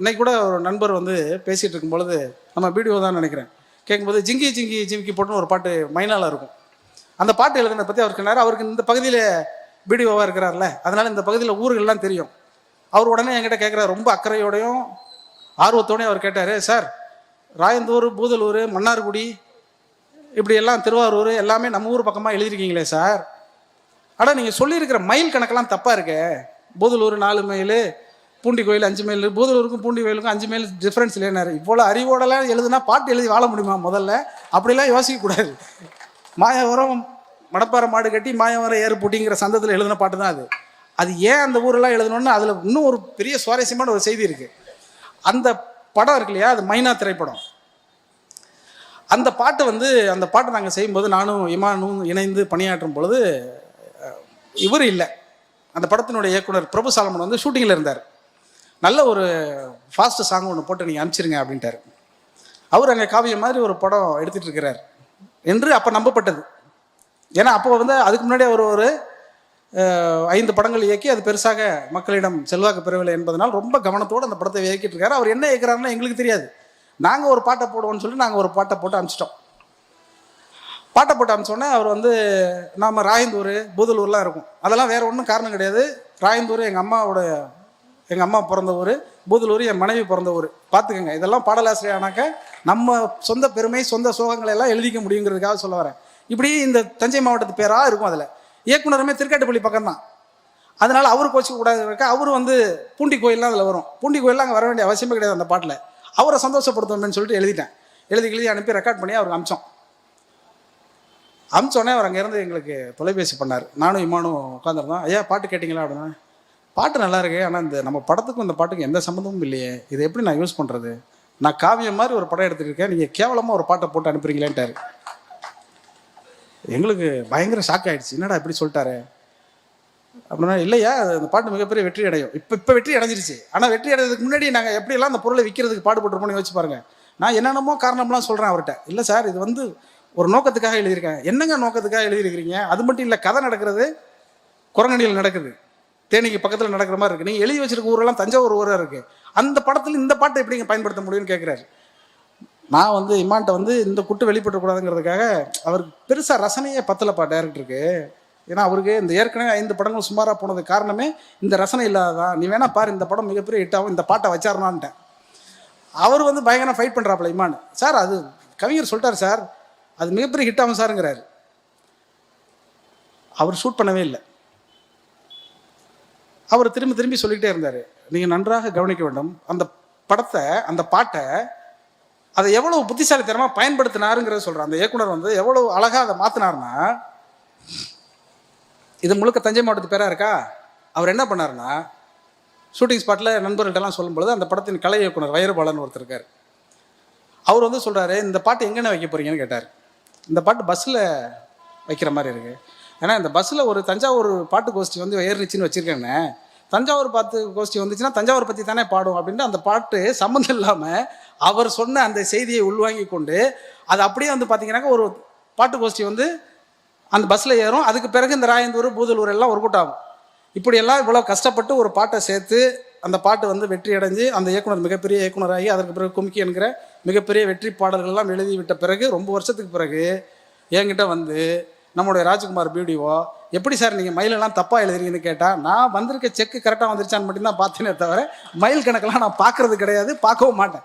இன்னைக்கு கூட ஒரு நண்பர் வந்து பேசிகிட்டு இருக்கும் பொழுது நம்ம வீடியோ தான் நினைக்கிறேன். கேட்கும்போது ஜிங்கி ஜிங்கி ஜிங்கி போட்டுன்னு ஒரு பாட்டு மைனால இருக்கும். அந்த பாட்டு எழுதுனதை பற்றி அவருக்கு நேரம் அவருக்கு இந்த பகுதியில் வீடியோவாக இருக்கிறார்ல அதனால இந்த பகுதியில் ஊர்கள்லாம் தெரியும். அவர் உடனே என்கிட்ட கேட்குறாரு ரொம்ப அக்கறையோடையும் ஆர்வத்தோடையும் அவர் கேட்டார் சார் ராயந்தூர் பூதலூர் மன்னார்குடி இப்படி எல்லாம் திருவாரூர் எல்லாமே நம்ம ஊர் பக்கமாக எழுதியிருக்கீங்களே சார். ஆனால் நீங்கள் சொல்லியிருக்கிற மைல் கணக்கெல்லாம் தப்பாக இருக்கே. பூதலூர் நாலு மைல் பூண்டி கோயில் அஞ்சு மைல் பூதலூருக்கும் பூண்டி கோயிலுக்கும் அஞ்சு மைல் டிஃப்ரென்ஸ் இல்லைனாரு இவ்வளோ அறிவோடலாம் எழுதுனா பாட்டு எழுதி வாழ முடியுமா முதல்ல? அப்படிலாம் யோசிக்கக்கூடாது மாயவரம் மடப்பாறை மாடு கட்டி மாயவரம் ஏறு பூட்டிங்கிற சந்தத்தில் எழுதின பாட்டு தான் அது. அது ஏன் அந்த ஊரெல்லாம் எழுதணும்னு அதில் இன்னும் ஒரு பெரிய சுவாரஸ்யமான ஒரு செய்தி இருக்குது அந்த படம் இருக்கு இல்லையா? அது மைனா திரைப்படம். அந்த பாட்டு வந்து அந்த பாட்டை நாங்கள் செய்யும்போது நானும் இமானும் இணைந்து பணியாற்றும் பொழுது இவர் இல்லை. அந்த படத்தினுடைய இயக்குனர் பிரபு சாலமன் வந்து ஷூட்டிங்கில் இருந்தார். நல்ல ஒரு ஃபாஸ்ட் சாங் ஒன்று போட்டு நீங்கள் அனுப்பிச்சிருங்க அப்படின்ட்டார். அவர் அங்கே காவியம் மாதிரி ஒரு படம் எடுத்துகிட்டு இருக்கிறார் என்று அப்போ நம்பப்பட்டது. ஏன்னா அப்போ வந்து அதுக்கு முன்னாடி அவர் ஒரு ஐந்து படங்கள் இயக்கி அது பெருசாக மக்களிடம் செல்வாக்கு பெறவில்லை என்பதனால் ரொம்ப கவனத்தோடு அந்த படத்தை இயக்கிட்டு இருக்காரு. அவர் என்ன இயக்கிறாருன்னு எங்களுக்கு தெரியாது. நாங்கள் ஒரு பாட்டை போடுவோம்னு சொல்லிட்டு நாங்கள் ஒரு பாட்டை போட்டு அனுப்பிச்சிட்டோம். பாட்டை போட்டு அனுப்பிச்சோன்னே அவர் வந்து நாம் ராயந்தூர் பூதலூர்லாம் இருக்கும். அதெல்லாம் வேற ஒன்றும் காரணம் கிடையாது. ராயந்தூர் எங்கள் அம்மாவோட எங்கள் அம்மா பிறந்த ஊர் பூதலூர் என் மனைவி பிறந்த ஊர். பார்த்துக்கோங்க இதெல்லாம் பாடலாசிரியரானாக்க நம்ம சொந்த பெருமை சொந்த சோகங்களை எல்லாம் எழுதிக்க முடியுங்கிறதுக்காக சொல்ல வரேன். இப்படி இந்த தஞ்சை மாவட்டத்து பேராக இருக்கும் அதில். இயக்குனருமே திருக்காட்டுப்பள்ளி பக்கம் தான் அதனால் அவர் கோச்சிக்க கூடாது அவர் வந்து பூண்டி கோயிலெலாம் அதில் வரும். பூண்டி கோயிலெலாம் அங்கே வர வேண்டிய அவசியமே கிடையாது அந்த பாட்டில். அவரை சந்தோஷப்படுத்தணும்னு சொல்லிட்டு எழுதிட்டேன். எழுதி எழுதி அனுப்பி ரெக்கார்ட் பண்ணி அவருக்கு அமிச்சோம். அமிச்சோடனே அவர் அங்கேருந்து எங்களுக்கு தொலைபேசி பண்ணார். நானும் இமானும் உட்காந்துருந்தோம் ஐயா பாட்டு கேட்டிங்களா? அப்படின்னா. பாட்டு நல்லா இருக்கு. ஆனால் இந்த நம்ம படத்துக்கும் இந்த பாட்டுக்கும் எந்த சம்மந்தமும் இல்லையே. இதை எப்படி நான் யூஸ் பண்ணுறது நான் காவியம் மாதிரி ஒரு படம் எடுத்துருக்கேன் நீங்கள் கேவலமாக ஒரு பாட்டை போட்டு அனுப்புறீங்களேன்ட்டாரு. எங்களுக்கு பயங்கர ஷாக் ஆயிடுச்சு. என்னடா இப்படி சொல்லிட்டாரு? அப்படின்னா இல்லையா அது அந்த பாட்டு மிகப்பெரிய வெற்றி அடையும். இப்போ இப்போ வெற்றி அடைஞ்சிருச்சு. ஆனால் வெற்றி அடைறதுக்கு முன்னாடி நாங்கள் எப்படியெல்லாம் அந்த பொருளை விற்கிறதுக்கு பாடுபட்டுருப்போம்னு யோசிச்சு பாருங்க. நான் என்னென்னமோ காரணம்லாம் சொல்கிறேன் அவர்கிட்ட. இல்லை சார் இது வந்து ஒரு நோக்கத்துக்காக எழுதியிருக்கேன். என்னங்க நோக்கத்துக்காக எழுதியிருக்கிறீங்க? அது மட்டும் இல்லை கதை நடக்கிறது குரங்கணியில் நடக்குது. தேனிக்கு பக்கத்தில் நடக்கிற மாதிரி இருக்குது நீங்கள் எழுதி வச்சிருக்க ஊரெல்லாம் தஞ்சாவூர் ஊராக இருக்குது அந்த படத்தில் இந்த பாட்டை எப்படிங்க பயன்படுத்த முடியும்னு கேட்குறாரு நான் வந்து இமான்ட்ட வந்து இந்த குட்டு வெளிப்படக்கூடாதுங்கிறதுக்காக அவருக்கு பெருசாக ரசனையே பத்தலப்பா டேரக்டருக்கு. ஏன்னா அவருக்கு இந்த ஏற்கனவே ஐந்து படங்கள் சுமாராக போனது காரணமே இந்த ரசனை இல்லாததான் நீ வேணா பாரு இந்த படம் மிகப்பெரிய ஹிட் ஆகும் இந்த பாட்டை வச்சாருனான்ட்டேன் அவர் வந்து பயங்கரம் ஃபைட் பண்ணுறாப்புல இமான். சார் அது கவிஞர் சொல்லிட்டார் சார் அது மிகப்பெரிய ஹிட் ஆகும் சாருங்கிறாரு. அவர் ஷூட் பண்ணவே இல்லை. அவர் திரும்பி திரும்பி சொல்லிக்கிட்டே இருந்தார். நீங்கள் நன்றாக கவனிக்க வேண்டும். அந்த படத்தை அந்த பாட்டை அதை எவ்வளோ புத்திசாலித்தனமாக பயன்படுத்தினாருங்கிறத சொல்கிறேன் அந்த இயக்குனர் வந்து எவ்வளோ அழகாக அதை மாற்றினார்னா இது முழுக்க தஞ்சை மாவட்டத்து பேராக இருக்கா? அவர் என்ன பண்ணாருன்னா ஷூட்டிங் ஸ்பாட்டில் நண்பர்கள்ட்டெல்லாம் சொல்லும்பொழுது அந்த படத்தின் கலை இயக்குனர் வைரபாலன் ஒருத்தர் இருக்கார். அவர் வந்து சொல்கிறாரு இந்த பாட்டு எங்கன்னு வைக்க போகிறீங்கன்னு கேட்டார். இந்த பாட்டு பஸ்ஸில் வைக்கிற மாதிரி இருக்குது ஏன்னா இந்த பஸ்ஸில் ஒரு தஞ்சாவூர் பாட்டு கோஷ்டி வந்து ஏறிச்சின்னு வச்சுருக்கேன்னு தஞ்சாவூர் பாட்டு கோஷ்டி வந்துச்சுன்னா தஞ்சாவூர் பற்றி தானே பாடும் அப்படின்ட்டு அந்த பாட்டு சம்மந்தம் இல்லாமல் அவர் சொன்ன அந்த செய்தியை உள்வாங்கி கொண்டு அது அப்படியே வந்து பார்த்தீங்கன்னாக்கா ஒரு பாட்டு கோஷ்டி வந்து அந்த பஸ்ஸில் ஏறும். அதுக்கு பிறகு இந்த ராயந்தூர் பூதலூர் எல்லாம் ஒர்க் அவுட் ஆகும். இப்படியெல்லாம் இவ்வளோ கஷ்டப்பட்டு ஒரு பாட்டை சேர்த்து அந்த பாட்டு வந்து வெற்றி அடைஞ்சு அந்த இயக்குனர் மிகப்பெரிய இயக்குனராகி அதற்கு பிறகு கும்கி என்கிற மிகப்பெரிய வெற்றி பாடல்கள்லாம் எழுதி விட்ட பிறகு ரொம்ப வருஷத்துக்கு பிறகு என்கிட்ட வந்து நம்முடைய ராஜ்குமார் பிடிஓ எப்படி சார் நீங்கள் மயிலெல்லாம் தப்பாக எழுதுறீங்கன்னு கேட்டால் நான் வந்திருக்க செக்கு கரெக்டாக வந்துருச்சான்னு மட்டும்தான் பார்த்தேனே தவிர மயில் கணக்கெல்லாம் நான் பார்க்குறது கிடையாது பார்க்கவும் மாட்டேன்.